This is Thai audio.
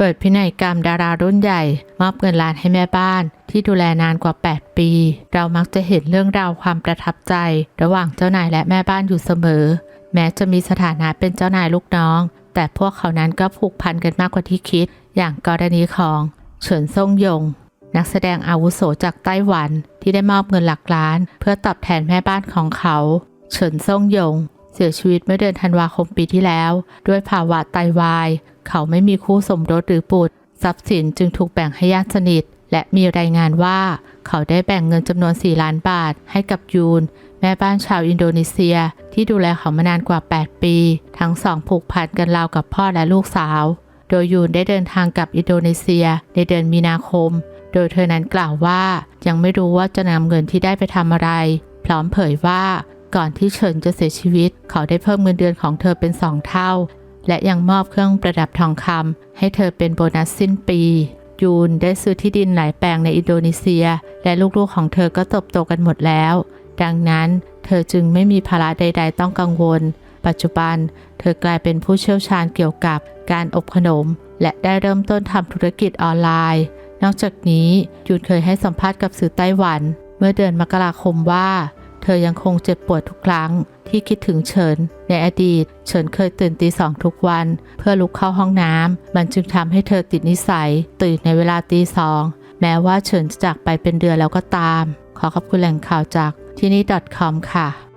เปิดพินัยกรรมดารารุ่นใหญ่ มอบเงินล้านให้แม่บ้าน ที่ดูแลนานกว่า 8 ปี เรามักจะเห็นเรื่องราวความประทับใจ ระหว่างเจ้านายและแม่บ้านอยู่เสมอ แม้จะมีสถานะเป็นเจ้านายลูกน้อง แต่พวกเขานั้นก็ผูกพันกันมากกว่าที่คิด อย่างกรณีของเฉินซ่งยง นักแสดงอาวุโสจากไต้หวันที่ได้มอบเงินหลักล้าน เพื่อตอบแทนแม่บ้านของเขา เฉินซ่งยง สียชีวิตเมื่อเดือนธันวาคมปีที่แล้ว ด้วยภาวะไตวาย เขาไม่มีคู่สมรสหรือบุตร ทรัพย์สินจึงถูกแบ่งให้ญาติสนิท และมีรายงานว่า เขาได้แบ่งเงินจำนวน 4 ล้านบาท ให้กับยูน แม่บ้านชาวอินโดนีเซีย ที่ดูแลเขามานานกว่า 8 ปี ทั้งสองผูกพันกันราวกับพ่อและลูกสาว โดยยูนได้เดินทางกลับอินโดนีเซีย ในเดือนมีนาคม โดยเธอนั้นกล่าวว่ายังไม่รู้ว่าจะนำเงินที่ได้ไปทำอะไร พร้อมเผยว่า ก่อนที่เฉินจะเสียชีวิต เขาได้เพิ่มเงินเดือนของเธอเป็นสองเท่า และยังมอบเครื่องประดับทองคำให้เธอเป็นโบนัสสิ้นปี ยูนได้ซื้อที่ดินหลายแปลงในอินโดนีเซีย และลูกๆของเธอก็เติบโตกันหมดแล้ว ดังนั้นเธอจึงไม่มีภาระใด ๆ ต้องกังวล ปัจจุบัน เธอกลายเป็นผู้เชี่ยวชาญเกี่ยวกับการอบขนม และได้เริ่มต้นทำธุรกิจออนไลน์ นอกจากนี้ยูนเคยให้สัมภาษณ์กับสื่อไต้หวัน เมื่อเดือนมกราคมว่า เธอยังคงเจ็บปวดทุกครั้งที่คิดถึงเฉิน ในอดีต เฉินเคยตื่นตีสองทุกวัน เพื่อลุกเข้าห้องน้ำมันจึงทำให้เธอติดนิสัย ตื่นในเวลาตีสองแม้ว่าเฉินจะจากไปเป็นเดือนแล้วก็ตาม ขอขอบคุณแหล่งข่าวจากที่นี่ .com ค่ะ